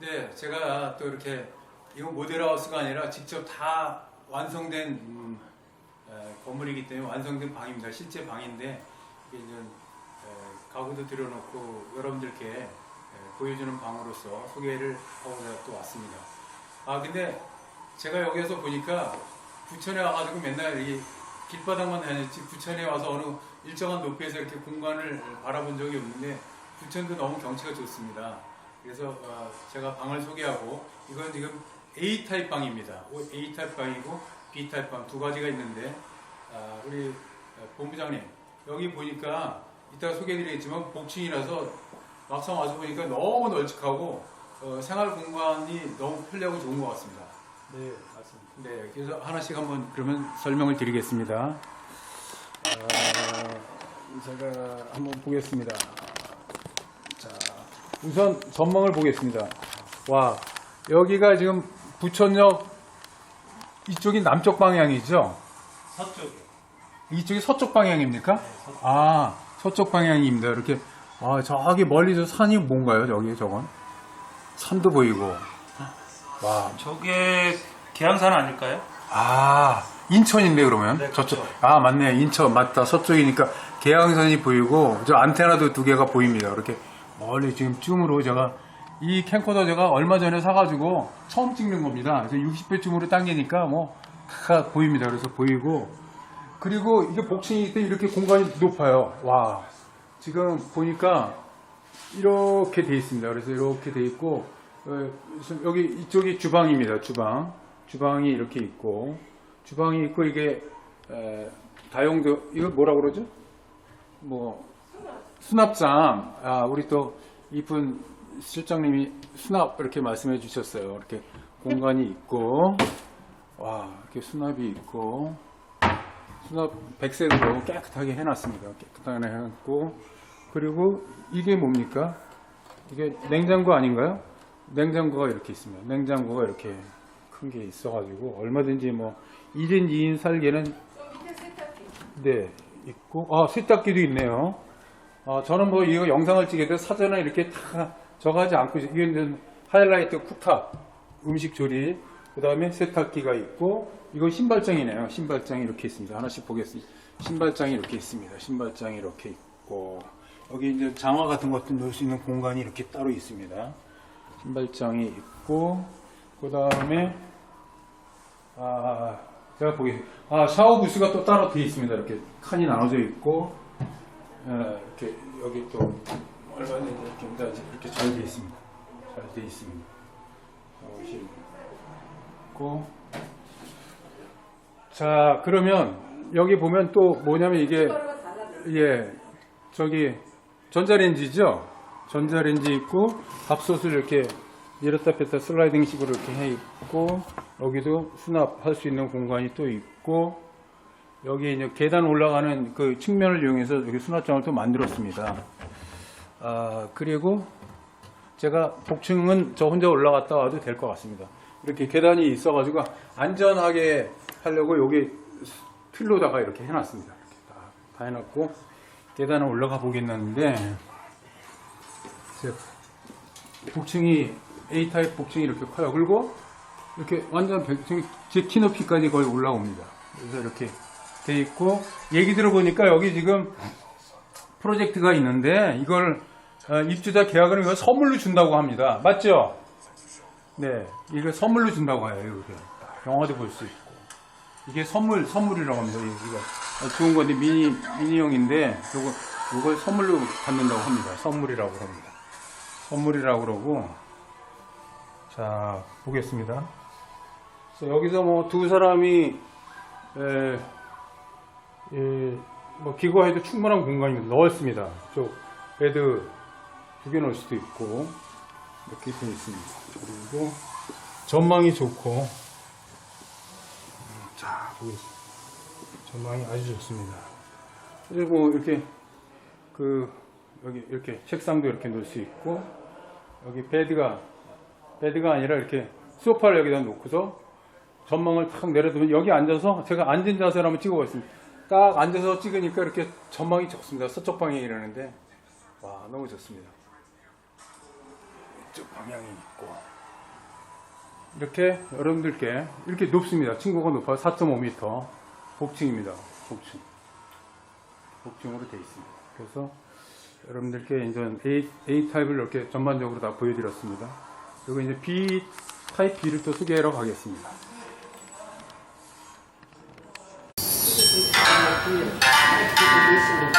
네, 제가 또 이렇게 이거 모델하우스가 아니라 직접 다 완성된 음, 에, 건물이기 때문에 완성된 방입니다. 실제 방인데 이제 에, 가구도 들여놓고 여러분들께 에, 보여주는 방으로서 소개를 하고자 또 왔습니다. 아 근데 제가 여기에서 보니까 부천에 와가지고 맨날 이 길바닥만 다녔지 부천에 와서 어느 일정한 높이에서 이렇게 공간을 바라본 적이 없는데 부천도 너무 경치가 좋습니다. 그래서 어, 제가 방을 소개하고 이건 지금 A 타입 방입니다. 오, A 타입 방이고 B 타입 방 두 가지가 있는데 아, 우리 어, 본부장님 여기 보니까 이따가 소개해드리겠지만 복층이라서 막상 와서 보니까 너무 널찍하고 어, 생활 공간이 너무 편리하고 좋은 것 같습니다. 네, 맞습니다. 네, 그래서 하나씩 한번 그러면 설명을 드리겠습니다. 어, 제가 한번 보겠습니다. 자, 우선 전망을 보겠습니다. 와, 여기가 지금 부천역 이쪽이 남쪽 방향이죠? 서쪽에. 이쪽이 서쪽 방향입니까? 아, 서쪽 방향입니다. 이렇게 아, 저기 멀리서 산이 뭔가요? 저기 저건 산도 보이고. 와, 저게 계양산 아닐까요? 아, 인천인데 그러면? 네, 저쪽. 그렇죠. 아, 맞네. 인천 맞다. 서쪽이니까 계양선이 보이고 저 안테나도 두 개가 보입니다. 이렇게 멀리 지금 줌으로 제가 이 캠코더 제가 얼마 전에 사가지고 처음 찍는 겁니다. 그래서 60배쯤으로 당기니까 뭐 다 보입니다. 그래서 보이고 그리고 이게 복층이기 때문에 이렇게 공간이 높아요. 와, 지금 보니까 이렇게 돼 있습니다. 그래서 이렇게 돼 있고 어, 여기 이쪽이 주방입니다. 주방. 주방이 이렇게 있고 주방이 있고 이게 에, 다용도 이거 뭐라 그러죠? 뭐 수납장. 아 우리 또 이쁜 실장님이 수납 이렇게 말씀해 주셨어요. 이렇게 공간이 있고 와 이렇게 수납이 있고 수납 백색으로 깨끗하게 해놨습니다. 깨끗하게 해놨고 그리고 이게 뭡니까? 이게 냉장고 아닌가요? 냉장고가 이렇게 있습니다. 냉장고가 이렇게 큰 게 있어가지고 얼마든지 뭐 1인 2인 살기에는 네 있고 아 세탁기도 있네요. 아 저는 뭐 이거 영상을 찍게 돼 사전에 이렇게 다 적하지 않고 이게 하이라이트 쿡탑 음식 조리 그 다음에 세탁기가 있고 이거 신발장이네요. 신발장이 이렇게 있습니다. 하나씩 보겠습니다. 신발장이 이렇게 있습니다. 신발장이 이렇게 있고 여기 이제 장화 같은 것도 넣을 수 있는 공간이 이렇게 따로 있습니다. 신발장이 있고 그 다음에 아 제가 보기 아 샤워 부스가 또 따로 되어 있습니다. 이렇게 칸이 나눠져 있고 예, 이렇게 여기 또 얼마든지 이렇게 이렇게 잘 되어 있습니다. 잘 되어 있습니다. 있고 자 그러면 여기 보면 또 뭐냐면 이게 예 저기 전자레인지죠. 전자레인지 있고 밥솥을 이렇게 내렸다 뺐다 슬라이딩 식으로 이렇게 해 있고 여기도 수납할 수 있는 공간이 또 있고 여기 이제 계단 올라가는 그 측면을 이용해서 여기 수납장을 또 만들었습니다. 아 그리고 제가 복층은 저 혼자 올라갔다 와도 될 것 같습니다. 이렇게 계단이 있어가지고 안전하게 하려고 여기 틀로다가 이렇게 해놨습니다. 이렇게 다, 다 해놨고 계단을 올라가 보겠는데 복층이 A 타입 복층이 이렇게 커요. 그리고 이렇게 완전 백층 제키 높이까지 거의 올라옵니다. 그래서 이렇게 돼 있고 얘기 들어보니까 여기 지금 프로젝트가 있는데 이걸 어, 입주자 계약을 이거 선물로 준다고 합니다. 맞죠? 네, 이거 선물로 준다고 해요. 이렇게 영화도 볼 수 있고 이게 선물 선물이라고 합니다. 이거 좋은 건데 미니 미니형인데 요거 이걸 선물로 받는다고 합니다. 선물이라고 합니다. 선물이라고 그러고 자 보겠습니다. 여기서 뭐 두 사람이 에, 에, 뭐 기거해도 충분한 공간이 넓습니다. 저 베드 두 개 넣을 수도 있고 이렇게 돼 있습니다. 그리고 전망이 좋고 음, 자 보겠습니다. 전망이 아주 좋습니다. 그리고 이렇게 그 여기 이렇게 책상도 이렇게 놓을 수 있고 여기 베드가 베드가 아니라 이렇게 소파를 여기다 놓고서 전망을 탁 내려두면 여기 앉아서 제가 앉은 자세로 한번 찍어보겠습니다. 딱 앉아서 찍으니까 이렇게 전망이 좋습니다. 서쪽 방향이라는데 와 너무 좋습니다. 이쪽 방향이 있고 이렇게 여러분들께 이렇게 높습니다. 층고가 높아요. 4.5m 복층입니다. 복층 복층으로 되어 있습니다. 그래서 여러분들께 이제 A 타입을 이렇게 전반적으로 다 보여드렸습니다. 그리고 이제 B 타입 B를 또 소개하러 가겠습니다. Isso mesmo.